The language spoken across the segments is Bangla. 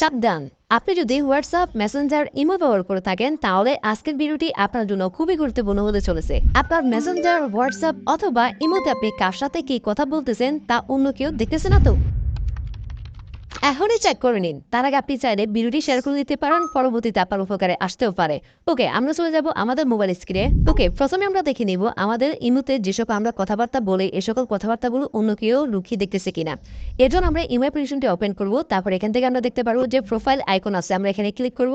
সাবধান। আপনি যদি হোয়াটসঅ্যাপ, মেসেঞ্জার, ইমো ব্যবহার করে থাকেন, তাহলে আজকের ভিডিওটি আপনার জন্য খুবই গুরুত্বপূর্ণ হতে চলেছে। আপনার মেসেঞ্জার, হোয়াটসঅ্যাপ অথবা ইমোতে আপনি কার সাথে কি কথা বলতেছেন তা অন্য কেউ দেখতেছে না তো? এখনই চেক করে নিন। তার আগে আপনি চাইলে ভিডিওটি শেয়ার করে দিতে পারেন, পরবর্তীতে আপনার উপকারে আসতেও পারে। ওকে আমরা চলে যাব আমাদের মোবাইল স্ক্রিনে ওকে প্রথমে আমরা দেখে নিব আমাদের ইমুতে যেসব আমরা কথাবার্তা বলে, এ সকল কথাবার্তাগুলো অন্য কেউ লুকিয়ে দেখতেছে কিনা। এর জন্য আমরা ইমেল অ্যাপ্লিকেশনটি ওপেন করব, তারপর এখান থেকে আমরা দেখতে পারব যে প্রোফাইল আইকন আছে, আমরা এখানে ক্লিক করব।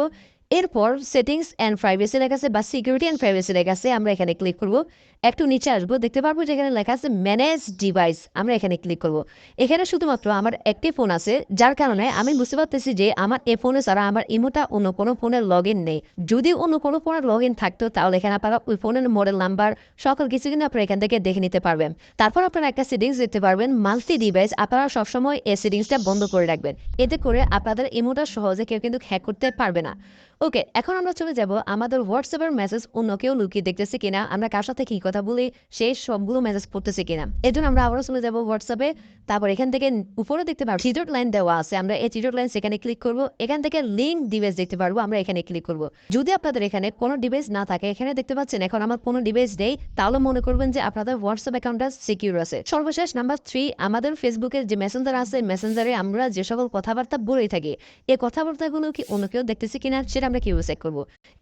এরপর সেটিংস অ্যান্ড প্রাইভেসি লেখা আছে বা সিকিউরিটি অ্যান্ড প্রাইভেসি লেখা আছে, আমরা এখানে ক্লিক করব। একটু নিচে আসব, দেখতে পারব যে এখানে লেখা আছে ম্যানেজ ডিভাইস আমরা এখানে ক্লিক করব। এখানে শুধুমাত্র আমার একটি ফোন আছে, যার কারণে আমি বুঝতে পারতেছি যে আমার এই ফোনে ছাড়া আমার ইমোটা অন্য কোনো ফোনের লগ ইন নেই। যদি অন্য কোনো ফোনের লগ ইন থাকতো, তাহলে এখানে আপনারা ওই ফোনের মডেল নাম্বার সকল কিছু কিন্তু আপনারা এখান থেকে দেখে নিতে পারবেন। তারপর আপনারা একটা সেটিংস দেখতে পারবেন মাল্টি ডিভাইস আপনারা সবসময় এই সেটিংসটা বন্ধ করে রাখবেন। এতে করে আপনাদের ইমোটা সহজে কেউ কিন্তু হ্যাক করতে পারবে না। ওকে এখন আমরা চলে যাব আমাদের হোয়াটসঅ্যাপের মেসেজ অন্য কেউ লুকিয়ে দেখতেছে কিনা, আমরা কার সাথে কি কথা বলি সেই সবগুলো মেসেজ পড়তেছে কিনা। এর জন্য আমরা আবারও চলে যাব হোয়াটসঅ্যাপে তারপর এখান থেকে উপরে দেখতে পারব থিটোর লাইন দেওয়া আছে, আমরা এই থিটোর লাইন সেখানে ক্লিক করব, এখান থেকে লিঙ্ক ডিভাইস দেখতে পারব, আমরা এখানে ক্লিক করব। যদি আপনাদের এখানে কোনো ডিভাইস না থাকে, এখানে দেখতে পাচ্ছেন এখন আমার কোনো ডিভাইস নেই, তাহলে মনে করবেন যে আপনাদের হোয়াটসঅ্যাপ অ্যাকাউন্টটা সিকিউর আছে। সর্বশেষ নাম্বার থ্রি আমাদের ফেসবুকের যে মেসেঞ্জার আছে মেসেঞ্জারে আমরা যে সকল কথাবার্তা বলেই থাকি এই কথাবার্তাগুলো কি অন্য কেউ দেখতেছে কিনা, সেটা আমরা কীভাবে চেক করব?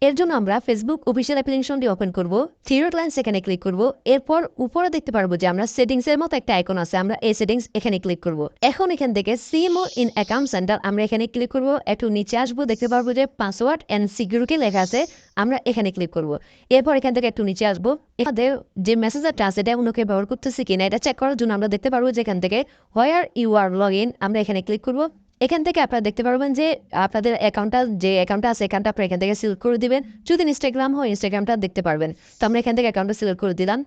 এর জন্য আমরা ফেসবুক অফিসিয়াল অ্যাপ্লিকেশনটি ওপেন করব থিরোট লাইন সেখানে ক্লিক করব, এরপর উপরে দেখতে পারব যে আমরা সেটিংস এর মতো একটা আইকন আছে, আমরা এই সেটিংস এখানে ক্লিক করব। এখন এখান থেকে সিএমও ইন অ্যাকাউন্ট সেন্টার আমরা এখানে ক্লিক করব, একটু নিচে আসব, দেখতে পারব যে পাসওয়ার্ড অ্যান্ড সিকিউরিটি লেখা আছে, আমরা এখানে ক্লিক করব। এরপর এখান থেকে একটু নিচে আসব, এখানে যে মেসেজারটা আছে, এটা অন্য কেউ ব্যবহার করতেছি কিনা, এটা চেক করার জন্য আমরা দেখতে পারব যে এখান থেকে where you are log in আমরা এখানে ক্লিক করব। এখান থেকে আপনারা দেখতে পারবেন যে আপনাদের অ্যাকাউন্টটা, যে অ্যাকাউন্টটা আছে অ্যাকাউন্টটা আপনারা এখান থেকে সিলেক্ট করে দিবেন। যদি ইনস্টাগ্রাম হয় ইনস্টাগ্রামটা দেখতে পারবেন। তো আমরা এখান থেকে অ্যাকাউন্টটা সিলেক্ট করে দিলাম।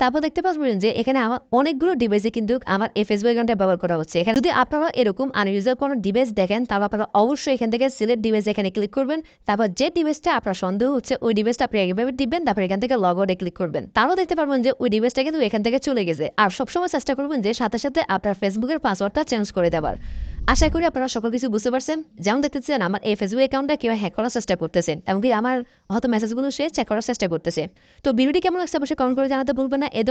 তারপর দেখতে পাচ্ছেন যে এখানে আমার অনেকগুলো ডিভাইসে কিন্তু আমার এই ফেসবুক অ্যাকাউন্টটা ব্যবহার করা হচ্ছে। এখানে যদি আপনারা এরকম আনইউজার কোনো ডিভাইস দেখেন, তাহলে আপনারা অবশ্যই এখান থেকে সিলেক্ট ডিভাইস এখানে ক্লিক করবেন। তারপর যে ডিভাইসটা আপনার সন্দেহ হচ্ছে, ওই ডিভাইসটা আপনি এভাবে দিবেন, তারপর এখান থেকে লগ আউটে ক্লিক করবেন। তারও দেখতে পারবেন যে ওই ডিভাইসটা কিন্তু এখান থেকে চলে গেছে। আর সবসময় চেষ্টা করবেন যে সাথে সাথে আপনার ফেসবুকের পাসওয়ার্ডটা চেঞ্জ করে দেওয়ার। আশা করি আপনারা সকল কিছু বুঝতে পারছেন। যেমন দেখতেছেন, আমার এই ফেসবুক অ্যাকাউন্টটা কেউ হ্যাক করার চেষ্টা করতেছেন এমনকি আমার হয়তো মেসেজগুলো সে চেক করার চেষ্টা করতেছে। তো ভিডিওটি কেমন লাগছে অবশ্যই কমেন্ট করে জানাতে ভুলবেন না। এ